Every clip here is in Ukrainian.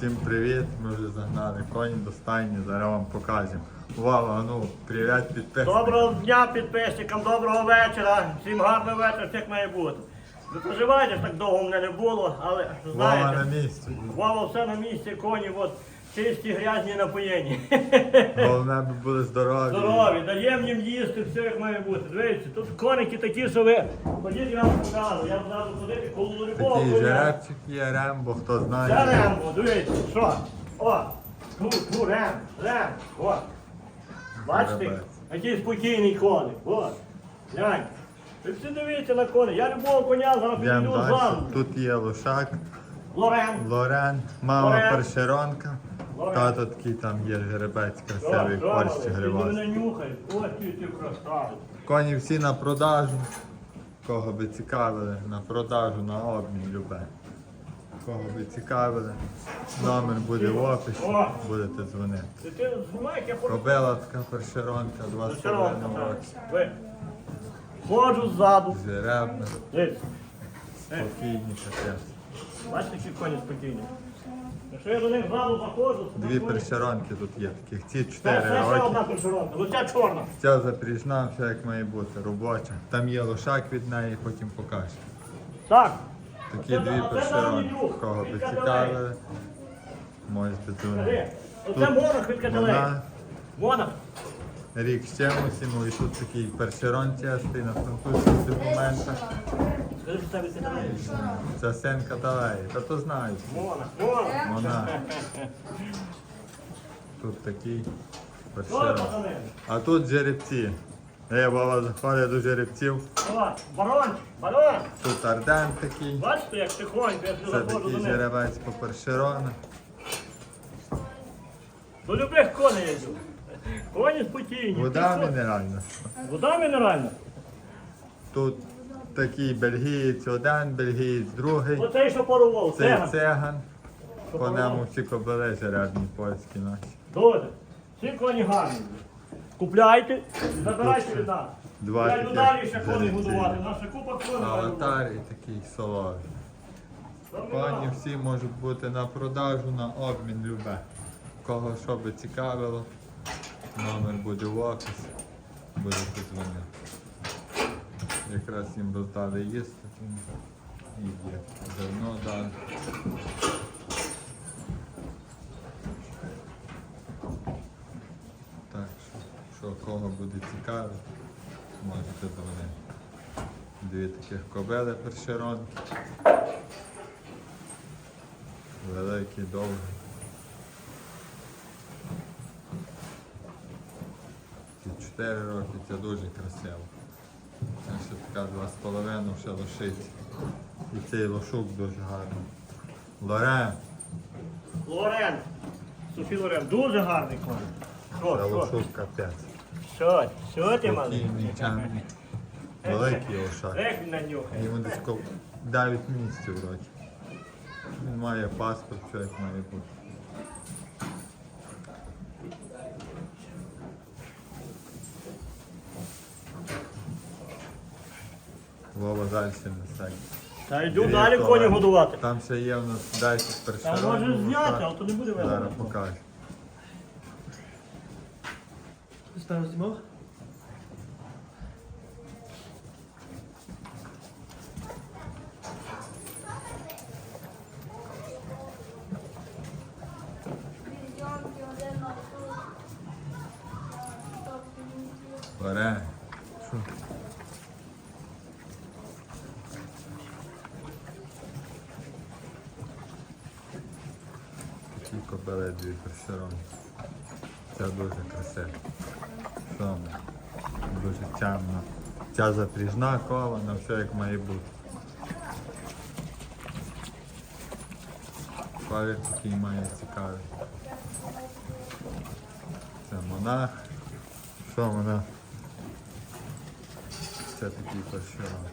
Всім привіт! Ми вже загнали коні до стайні, зараз вам покажемо. Увага, ну, привіт підписникам. Доброго дня підписникам, доброго вечора. Всім гарного вечора, всіх має бути. Ви проживаєте, ж так довго мене не було, але Вова на місці. Вова все на місці, коні, от чисті, грязні, напоєні. Головне, аби були здорові. Здорові, даємо їм їсти, все як має бути. Дивіться, тут коники такі, що ви. Ходіть, я вам покажу. Я зразу ходити коло любого Такий жеребчик є, рембо, хто Це. Рембо, дивіться, що? О, ту, ту, Рем, Рем, о. Бачите, який спокійний коник, о. Глянь. Ви всі дивіться на коні. Я любого коня зараз підійду далі. зам. Тут є лошак, Лорен. Лорен, мама Лорен. першеронка. Тато такий там є жеребець Що, красивий, що, борщ гривас. нюхай. Ось ти, красавець. Коні всі на продажу. Кого би цікавили, на продажу, на обмін любе. Кого би цікавили, номер буде в описі, будете дзвонити. Ти, ти знімай, я хочу. Кобила така першеронка, два з половиною роки. Ви. Ходжу ззаду. Жеребна, Дивіться. спокійні капець. Бачите, які коні спокійні. Якщо я до них ззаду заходжу, то Дві першеронки тут є, таких ці Це чотири ще роки. одна першеронка, ну ця чорна. Ця запріжна, все як має бути, робоча. Там є лошак від неї, потім покажу. Так. Такі Це- дві а це давній друг. Кого би Від цікавили, можете дзвонити. Скажи, оце монах від Кателей. Вона Монах. Рік чимось йому, і тут такий першерон чистий на французьких документах. Це. Син Каталеї, та то знають. Вона. Тут такий Ой, першерон. А тут жеребці. Е, Вова заходить до жеребців. О, барон, барон. Тут арден такий. Бачите, як тихонько, я Це заходжу до такий них. жеребець по першерона. До любих коней я йду. Коні спокійні. Вода Ти що? мінеральна. Вода мінеральна. Тут такий бельгієць один, бельгієць другий. Оцей, що парував, Цей цеган. цеган. Що По парував. ньому всі кобили жеребні польські наші. Дуже. Всі коні гарні. Купляйте забирайте від нас. Два Я йду таких далі ще коні жеребці. будувати. У нас ще купа коней. Аватар і такий соловий. Коні всі можуть бути на продажу, на обмін любе. Кого що би цікавило, номер буде в описі, будете. Якраз їм роздали їсти, тому і є. Зерно дали. Так що, що кого буде цікавити, можете дзвонити. Дві таких кобели першеронки. Великий, довгий. Ці 4 роки це дуже красиво. Це ще така два з половиною ще лошиці. І цей лошук дуже гарний. Лорен, Лорен. Софі Лорен. Дуже гарний конь. це Що, що? лошук капець. Що? Що ти малий? Спокійний. Великий лошак. Як він нанюхає? Йому десь ко- 9 місяців вроді. Він має паспорт, все як має бути. Вова далі не сядь. Та йду далі коні годувати. Там ще є у нас 10 Та першерон. можеш зняти, але то не буде Зараз видно. покажу. Ставив знімав? Бере. Що? Такі кобили дві першерон. Це дуже красиво. Що ми? Дуже тямно. Ця запріжна кована, все як має бути. Колір такий має цікавий. Це монах. Що монах? Це такий першерон.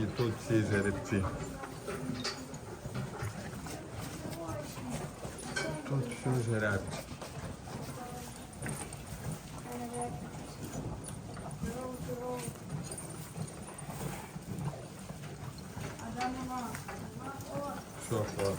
І тут всі жеребці. Тут все жеребці. Що, що?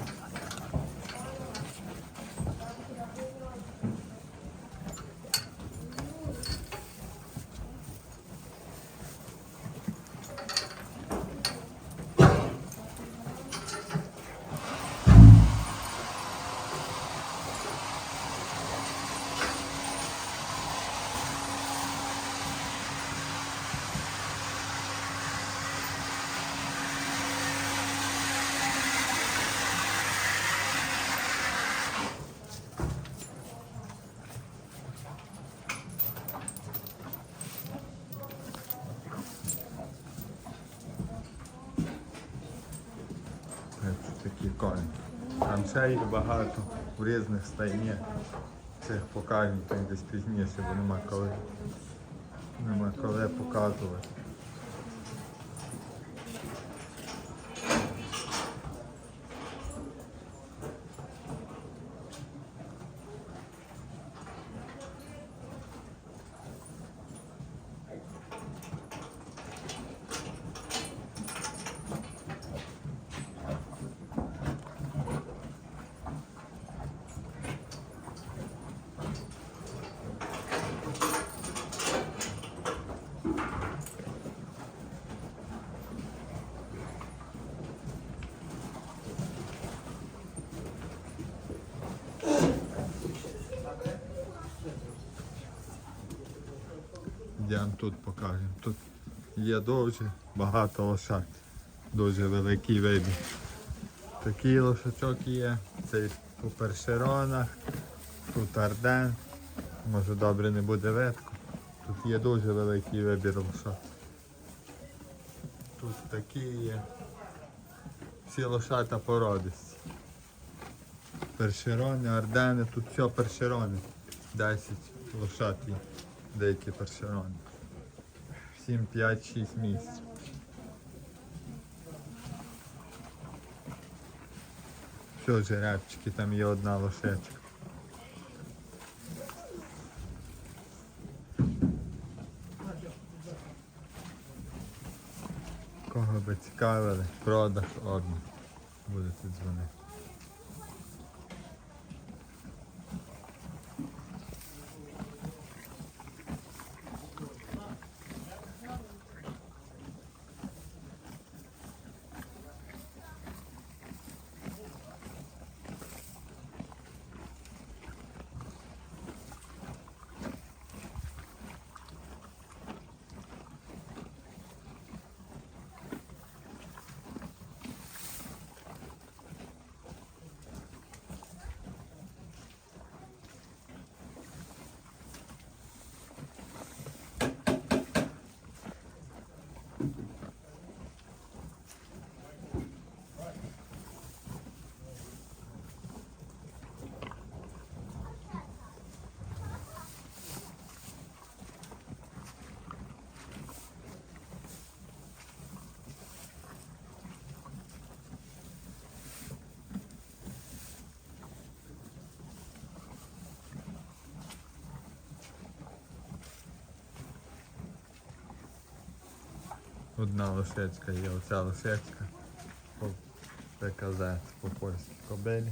що такі коні. Ще багато в різних стайні. Цих покажуть десь пізніше, бо нема коли. Нема коли показувати. Йдемо тут покажемо. Тут є дуже багато лошад. Дуже великий вибір. Такий лошачок є. Цей у першеронах, тут арден. Може добре не буде видко. Тут є дуже великий вибір лошад. Тут такі є. Всі лошата породисті. Першерони, ардени, тут все першерони. 10 лошад є. Деякі першерони. Всім 5-6 місць. Все, жеребчики, там є одна лошечка. Кого би цікавили, продаж обмін. Будете дзвонити. Одна лошечка є, оця лошечка. По ПКЗ по польській кобилі.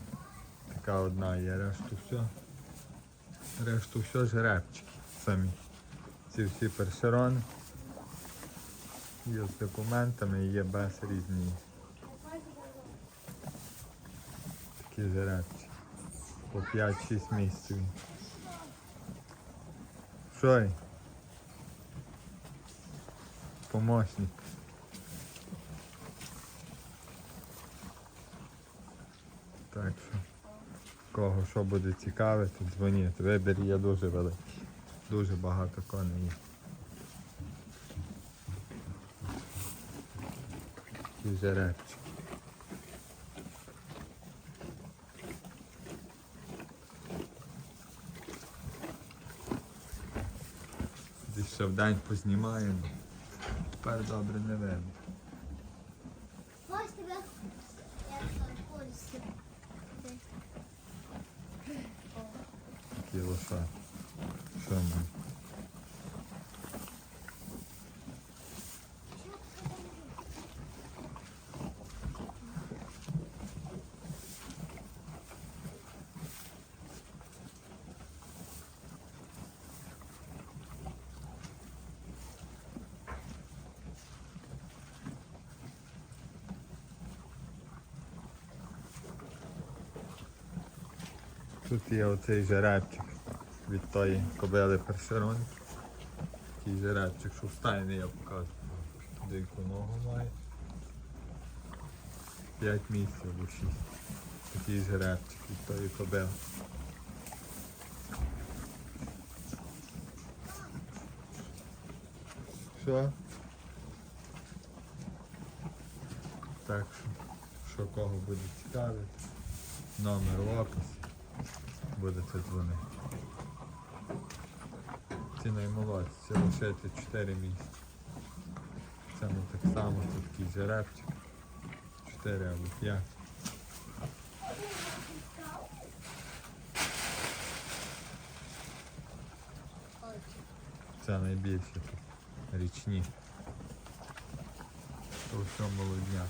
Така одна є, решту все. Решту все жеребчики самі. Ці всі першерони. Є з документами є без різні. Такі жеребчики. По 5-6 місяців. Що? Помощник. Так що, кого що буде цікавити, дзвоніть. Вибір є дуже великий. Дуже багато коней є. І жеребчики. Десь ще вдень познімаємо. Тепер добре не видно. Ось тебе. Я. Такі лоша. Що ми? Тут є оцей жеребчик від тої кобили першерони. Такий жеребчик, що встайний я показую. Дику ногу має. 5 місяців або 6. Такий жеребчик від тої кобили. Що? Так що, що кого буде цікавити, номер в описі, будете дзвонити. Ці наймолодці, це лишити 4 місяці. Це не так само, це такий жеребчик. 4 або 5. Це найбільше тут річні. То все молодняк.